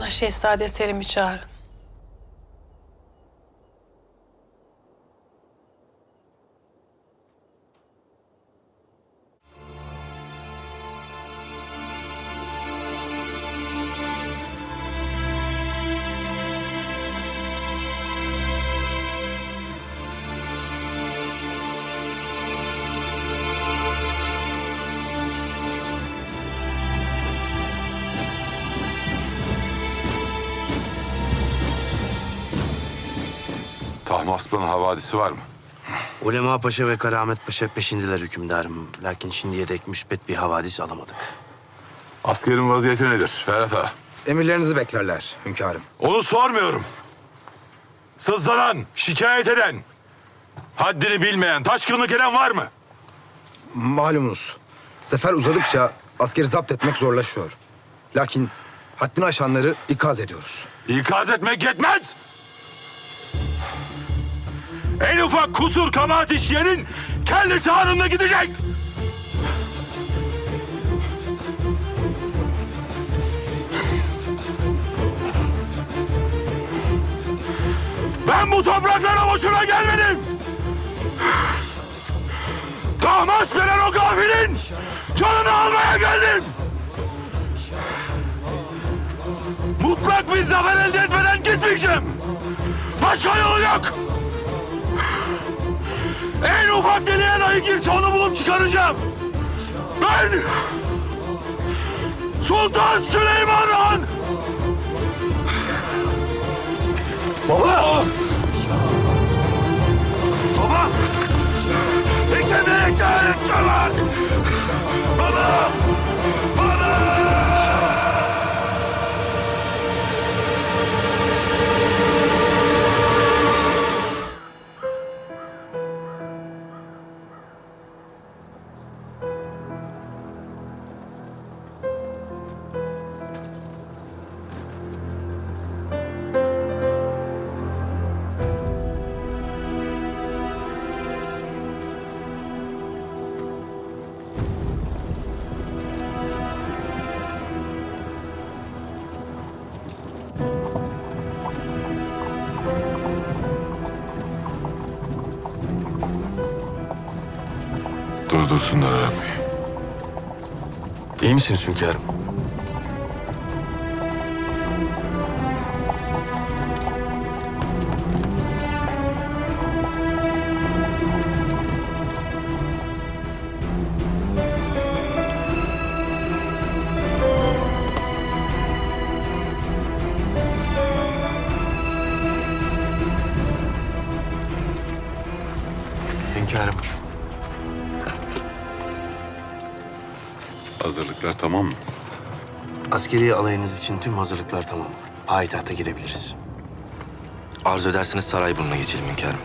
Bana Şehzade Selim'i çağırın. Tahmasp'ın havadisi var mı? Ulema Paşa ve Karamet Paşa peşindiler hükümdarım. Lakin şimdiye dek müspet bir havadis alamadık. Askerin vaziyeti nedir Ferhat Ağa? Emirlerinizi beklerler hünkârım. Onu sormuyorum. Sızlanan, şikayet eden, haddini bilmeyen, taşkınlık eden var mı? Malumunuz sefer uzadıkça askeri zapt etmek zorlaşıyor. Lakin haddini aşanları ikaz ediyoruz. İkaz etmek yetmez. En ufak kusur kabahat işleyenin kellesi anında gidecek. Ben bu topraklara boşuna gelmedim. Tahmas veren o gafilin canını almaya geldim. Mutlak bir zafer elde etmeden gitmeyeceğim. Başka yolu yok. En ufak deliğe dahi girse onu bulup çıkaracağım. Ben Sultan Süleyman Han. Baba! Baba! İkide çağırın çolak! Baba! Baba! Durdursunlar arabayı. İyi misiniz? Hünkârım, Hazırlıklar tamam mı? askeri alayınız için tüm hazırlıklar tamam. Payitahta gidebiliriz. Arzu ederseniz Sarayburnu'na geçelim hünkârım.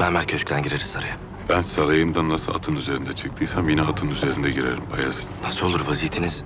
Mermer Köşk'ten gireriz saraya. Ben sarayımdan nasıl atın üzerinde çıktıysam yine atın üzerinde girerim Bayezid. Nasıl olur vaziyetiniz?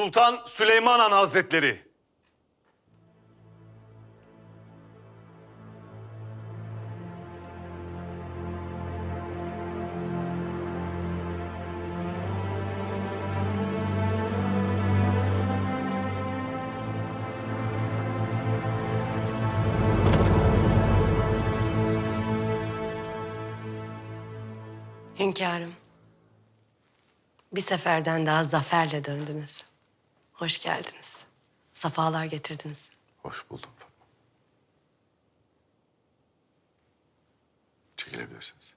Sultan Süleyman Han Hazretleri. Hünkârım. Bir seferden daha zaferle döndünüz. Hoş geldiniz. Safalar getirdiniz. Hoş buldum Fatma. Çekilebilirsiniz.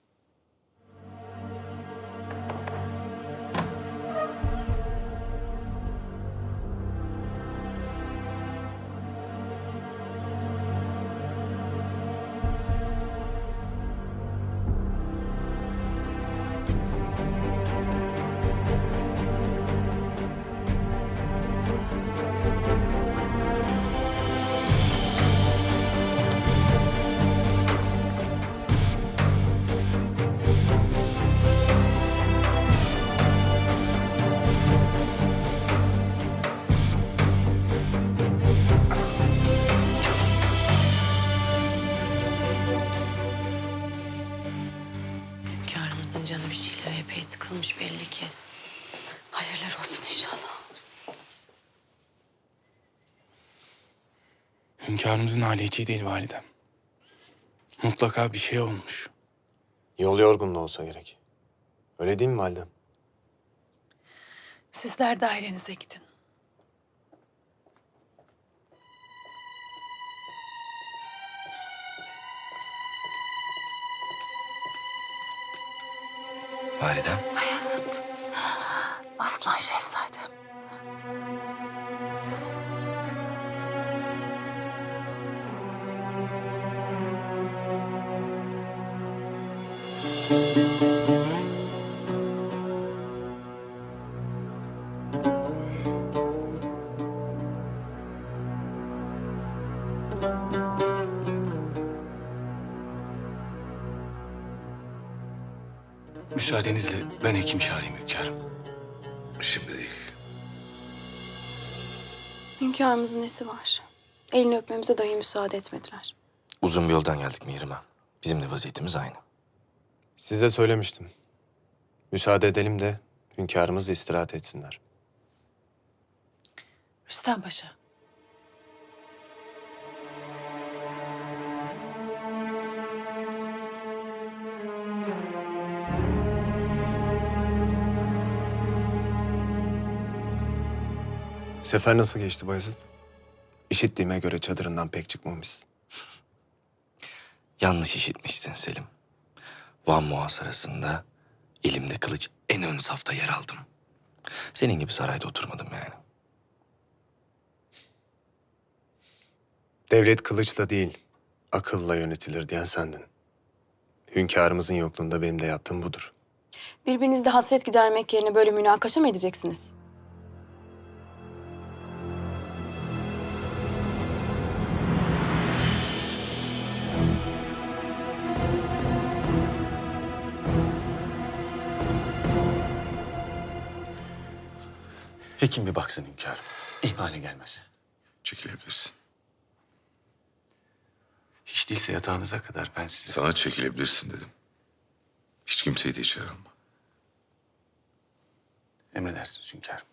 Bir şeylere epey sıkılmış belli ki. Hayırlar olsun inşallah. Hünkârımızın hali hiç iyi değil validem. Mutlaka bir şey olmuş. Yol yorgunluğu olsa gerek. Öyle değil mi validem? Sizler dairenize gidin. Validem. Hayazat. Aslan şehzadem. Müsaadenizle ben hekim çağırayım hünkârım. Şimdi değil. Hünkârımızın nesi var? Elini öpmemize dahi müsaade etmediler. Uzun bir yoldan geldik Mihrimah. Bizim de vaziyetimiz aynı. Size söylemiştim. Müsaade edelim de hünkârımız istirahat etsinler. Rüstem Paşa. Sefer nasıl geçti Bayezid? İşittiğime göre çadırından pek çıkmamışsın. Yanlış işitmişsin Selim. Van muhasarasında elimde kılıç en ön safta yer aldım. Senin gibi sarayda oturmadım yani. Devlet kılıçla değil, akılla yönetilir diyen sendin. Hünkârımızın yokluğunda benim de yaptığım budur. Birbirinizde hasret gidermek yerine böyle münakaşa mı edeceksiniz? Hekim bir baksın hünkârım. İhmale gelmesin. Çekilebilirsin. Hiç değilse yatağınıza kadar ben size... Sana çekilebilirsin dedim. Hiç kimseyi de içeri alma. Emredersiniz hünkârım.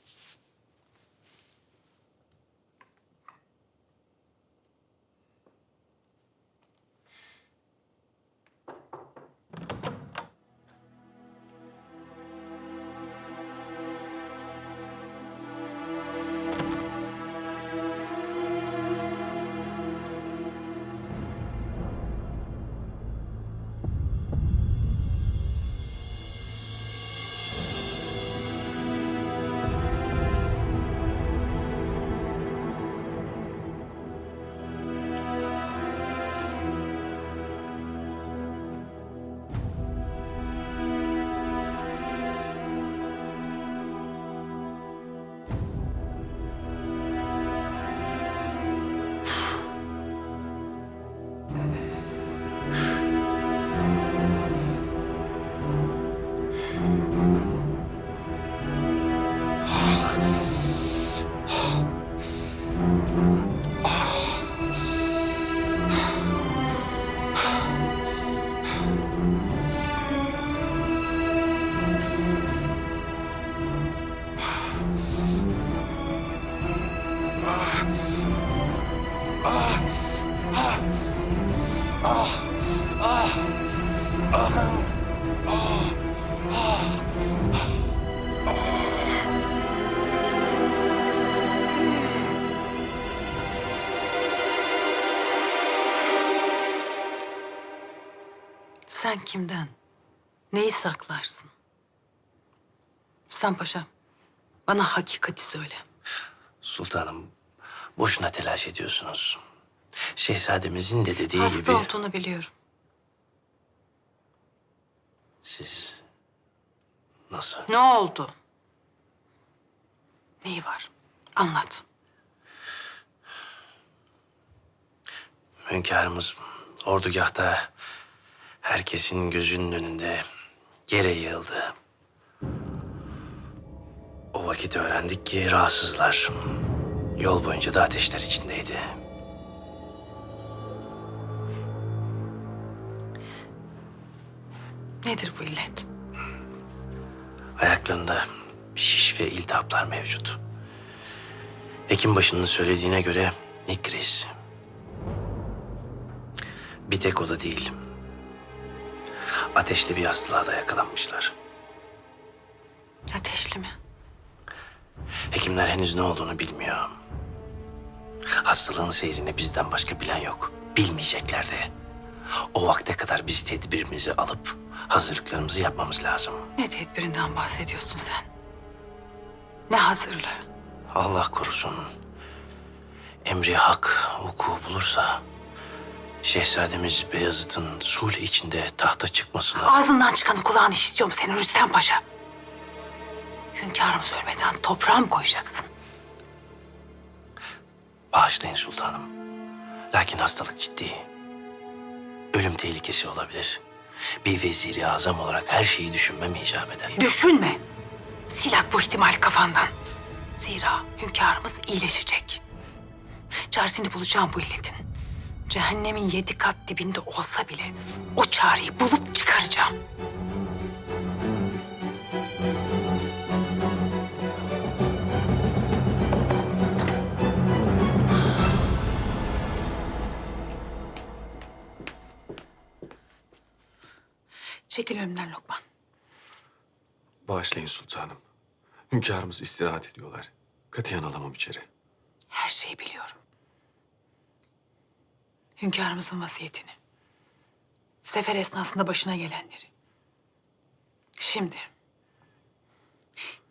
Kimden? Neyi saklarsın? Sen paşam, bana hakikati söyle. Sultanım, boşuna telaş ediyorsunuz. Şehzademizin de dediği Hasta gibi... olduğunu biliyorum. Siz... Nasıl? Ne oldu? Neyi var? Anlat. Hünkârımız ordugahta herkesin gözünün önünde yere yığıldı. O vakit öğrendik ki rahatsızlar. Yol boyunca da ateşler içindeydi. Nedir bu illet? Ayaklarında şiş ve iltihaplar mevcut. Hekim başının söylediğine göre nikriz. Bir tek o da değil. Ateşli bir hastalığa da yakalanmışlar. Ateşli mi? Hekimler henüz ne olduğunu bilmiyor. Hastalığın seyrini bizden başka bilen yok. Bilmeyecekler de. O vakte kadar biz tedbirimizi alıp hazırlıklarımızı yapmamız lazım. Ne tedbirinden bahsediyorsun sen? Ne hazırlığı? Allah korusun. Emri hak vuku bulursa... Şehzademiz Beyazıt'ın sulh içinde tahta çıkmasına... Ağzından çıkanı kulağın işitiyorum senin Rüstem Paşa. Hünkârımız ölmeden toprağa mı koyacaksın? Bağışlayın sultanım. Lakin hastalık ciddi. Ölüm tehlikesi olabilir. Bir veziri azam olarak her şeyi düşünmem icap eder. Düşünme. Sil at bu ihtimal kafandan. Zira hünkârımız iyileşecek. Çaresini bulacağım bu illetin. Cehennemin yedi kat dibinde olsa bile o çareyi bulup çıkaracağım. Çekil önümden Lokman. Bağışlayın sultanım. Hünkârımız istirahat ediyorlar. Katiyen alamam içeri. Her şeyi biliyorum. Hünkârımızın vasiyetini. Sefer esnasında başına gelenleri. Şimdi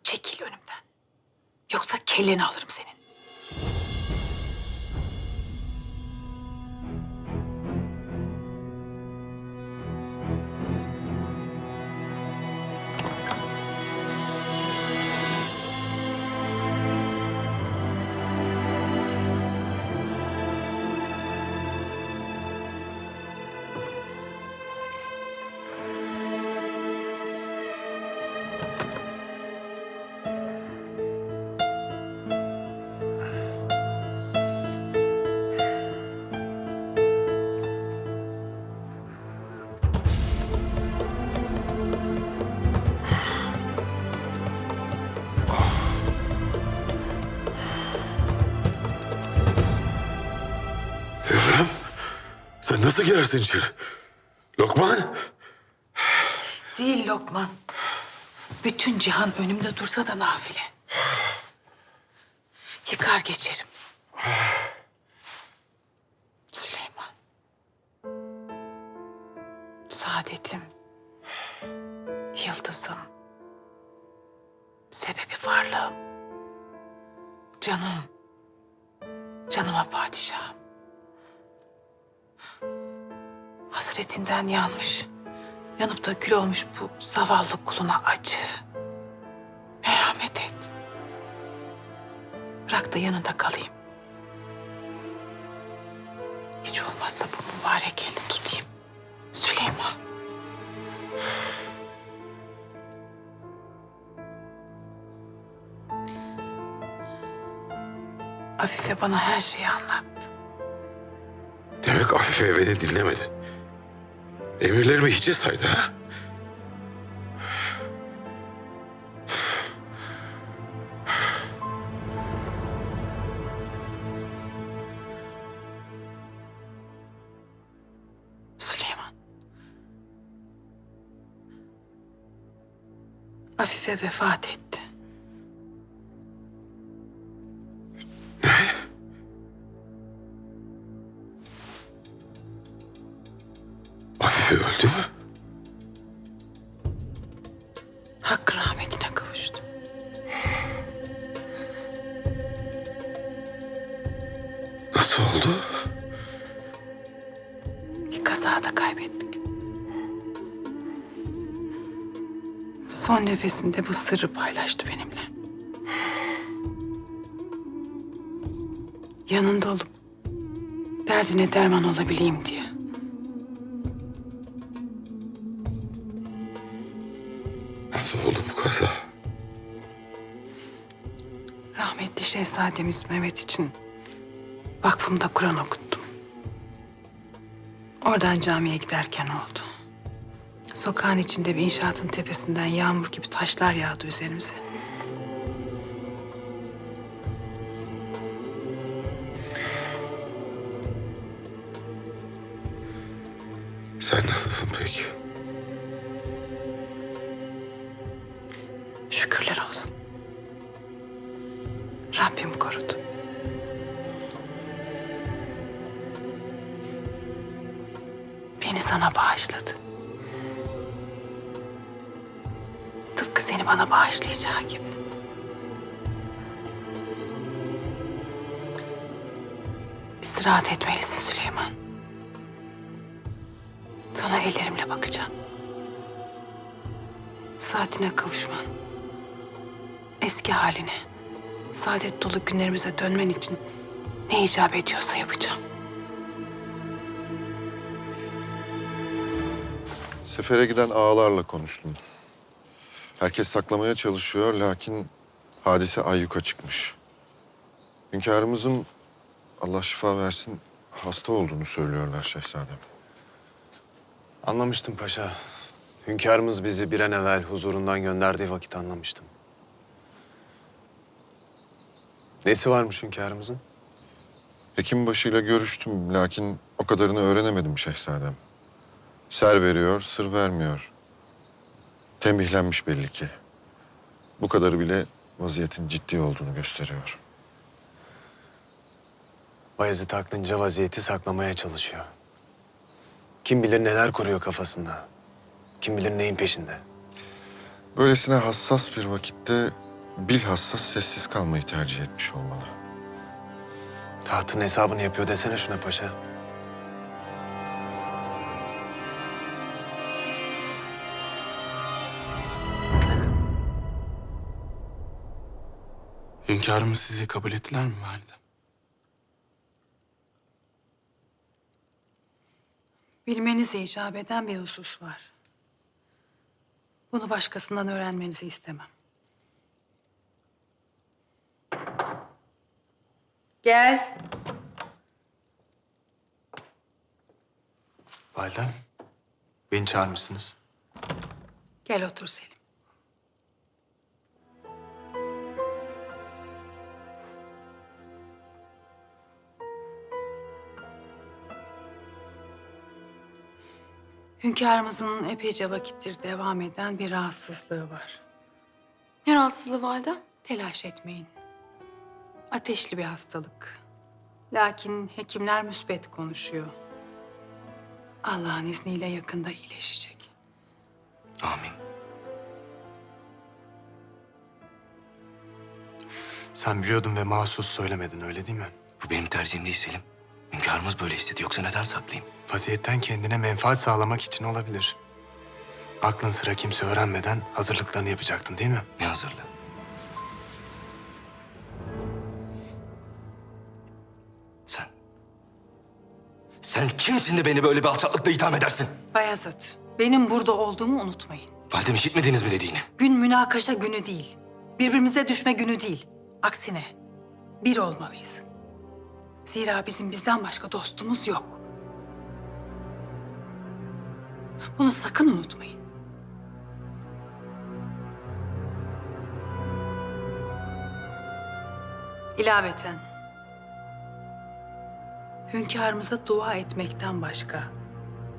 çekil önümden. Yoksa kelleni alırım senin. Sen nasıl girersin içeri? Lokman, Değil Lokman. Bütün cihan önümde dursa da nafile. Yıkar geçerim. Süleyman. Saadetim. Yıldızım. Sebebi varlığım. Canım. Canıma padişahım. Hasretinden yanmış. Yanıp da kül olmuş bu zavallı kuluna acı. Merhamet et. Bırak da yanında kalayım. Hiç olmazsa bu mübarek elini tutayım. Süleyman. Afife bana her şeyi anlattı. demek Afife beni dinlemedi. Emirlerimi hiçe saydı ha? Süleyman. Afife vefat Afife öldü mü? Hakkın rahmetine kavuştu. Nasıl oldu? Bir kazada kaybettik. Son nefesinde bu sırrı paylaştı benimle. Yanında olup derdine derman olabileyim diye. Şehzademiz Mehmet için vakfımda Kur'an okuttum. Oradan camiye giderken oldu. Sokağın içinde bir inşaatın tepesinden yağmur gibi taşlar yağdı üzerimize. Günlerimize dönmen için ne icap ediyorsa yapacağım. Sefere giden ağalarla konuştum. Herkes saklamaya çalışıyor lakin hadise ayyuka çıkmış. Hünkârımızın Allah şifa versin hasta olduğunu söylüyorlar şehzadem. Anlamıştım paşa. Hünkârımız bizi bir an evvel huzurundan gönderdiği vakit anlamıştım. Nesi varmış hünkârımızın? Hekim başıyla görüştüm lakin o kadarını öğrenemedim şehzadem. Ser veriyor, sır vermiyor. Tembihlenmiş belli ki. Bu kadarı bile vaziyetin ciddi olduğunu gösteriyor. Bayezid aklınca vaziyeti saklamaya çalışıyor. Kim bilir neler kuruyor kafasında. Kim bilir neyin peşinde. Böylesine hassas bir vakitte bilhassa sessiz kalmayı tercih etmiş olmalı. Tahtın hesabını yapıyor desene şuna paşa. Hünkârımız sizi kabul ettiler mi validem? Bilmenizi icap eden bir husus var. Bunu başkasından öğrenmenizi istemem. Gel. Validem, beni çağırmışsınız. Gel otur Selim. Hünkârımızın epeyce vakittir devam eden bir rahatsızlığı var. Ne rahatsızlığı validem? Telaş etmeyin. Ateşli bir hastalık. Lakin hekimler müsbet konuşuyor. Allah'ın izniyle yakında iyileşecek. Amin. Sen biliyordun ve mahsus söylemedin öyle değil mi? Bu benim tercihim değil Selim. Hünkârımız böyle istedi. Yoksa neden saklayayım? Vaziyetten kendine menfaat sağlamak için olabilir. Aklın sıra kimse öğrenmeden hazırlıklarını yapacaktın değil mi? Ne hazırlığı? Sen kimsin de beni böyle bir alçaklıkla itham edersin? Bayezid, benim burada olduğumu unutmayın. Validem işitmediniz mi dediğini? Gün münakaşa günü değil. Birbirimize düşme günü değil. Aksine bir olmalıyız. Zira bizim bizden başka dostumuz yok. Bunu sakın unutmayın. İlaveten hünkârımıza dua etmekten başka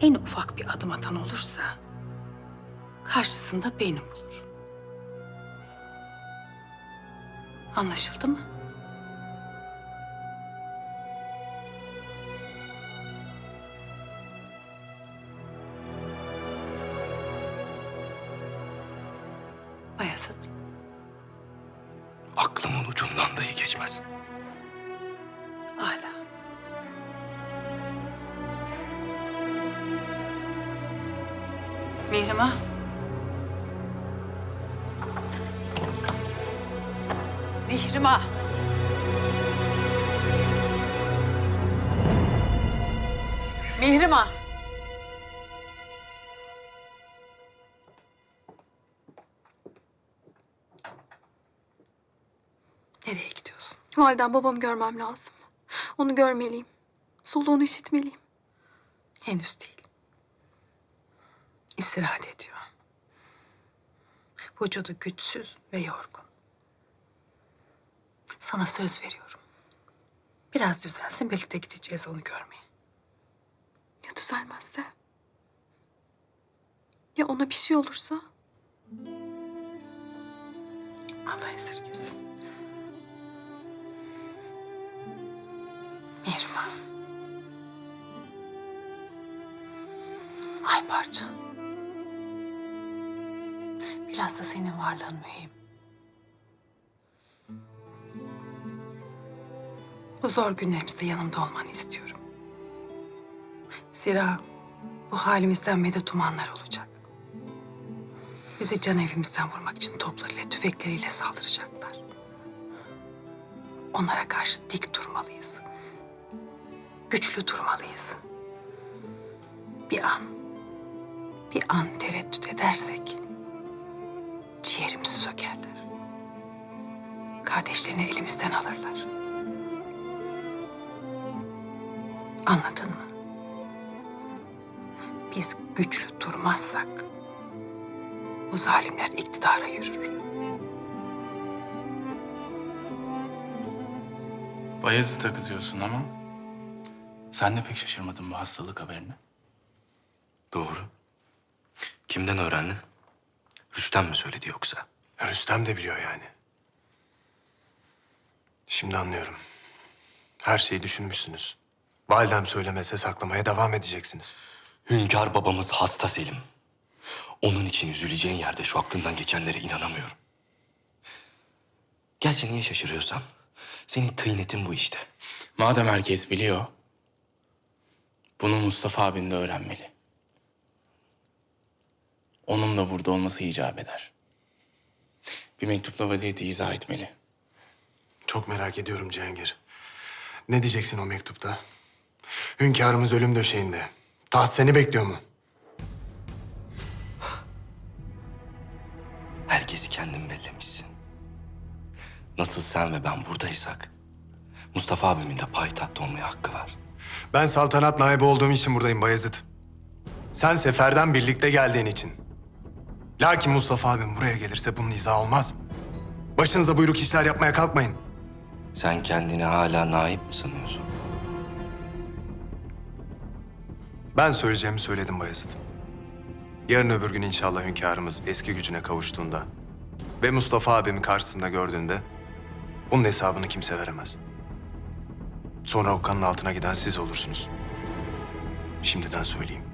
en ufak bir adım atan olursa karşısında beni bulur. Anlaşıldı mı? Mihrimah. Nereye gidiyorsun? Validem babamı görmem lazım. Onu görmeliyim. Soluğunu işitmeliyim. Henüz değil. İstirahat ediyor. Vücudu güçsüz ve yorgun. Sana söz veriyorum. Biraz düzelsin birlikte gideceğiz onu görmeye. Ya düzelmezse? Ya ona bir şey olursa? Allah esirgesin. Mirma. Ay parça. Bilhassa senin varlığın mühim. Bu zor günlerimizde yanımda olmanı istiyorum. Zira bu halimizden medet umanlar olacak. Bizi can evimizden vurmak için toplarıyla, tüfekleriyle saldıracaklar. Onlara karşı dik durmalıyız. Güçlü durmalıyız. Bir an, bir an tereddüt edersek ciğerimizi sökerler. Kardeşlerini elimizden alırlar. Anladın mı? Biz güçlü durmazsak bu zalimler iktidara yürür. Bayezid'e kızıyorsun ama... ...sen de pek şaşırmadın bu hastalık haberine. Doğru. Kimden öğrendin? Rüstem mi söyledi yoksa? Ya Rüstem de biliyor yani. Şimdi anlıyorum. Her şeyi düşünmüşsünüz. Validem söylemese saklamaya devam edeceksiniz. Hünkâr babamız hasta Selim. Onun için üzüleceğin yerde şu aklından geçenlere inanamıyorum. Gerçi niye şaşırıyorsam, senin tıynetin bu işte. Madem herkes biliyor, bunu Mustafa abin de öğrenmeli. Onun da burada olması icap eder. Bir mektupla vaziyeti izah etmeli. Çok merak ediyorum Cihangir. Ne diyeceksin o mektupta? Hünkârımız ölüm döşeğinde. Taht seni bekliyor mu? Herkesi kendin bellemişsin. Nasıl sen ve ben buradaysak, Mustafa abimin de payitahtta olmaya hakkı var. Ben saltanat naibi olduğum için buradayım Bayezid. Sen seferden birlikte geldiğin için. Lakin Mustafa abim buraya gelirse bunun izahı olmaz. Başınıza buyruk işler yapmaya kalkmayın. Sen kendini hala naip mi sanıyorsun? Ben söyleyeceğimi söyledim Bayezid. Yarın öbür gün inşallah hünkârımız eski gücüne kavuştuğunda ve Mustafa abimi karşısında gördüğünde bunun hesabını kimse veremez. Sonra o kanın altına giden siz olursunuz. Şimdiden söyleyeyim.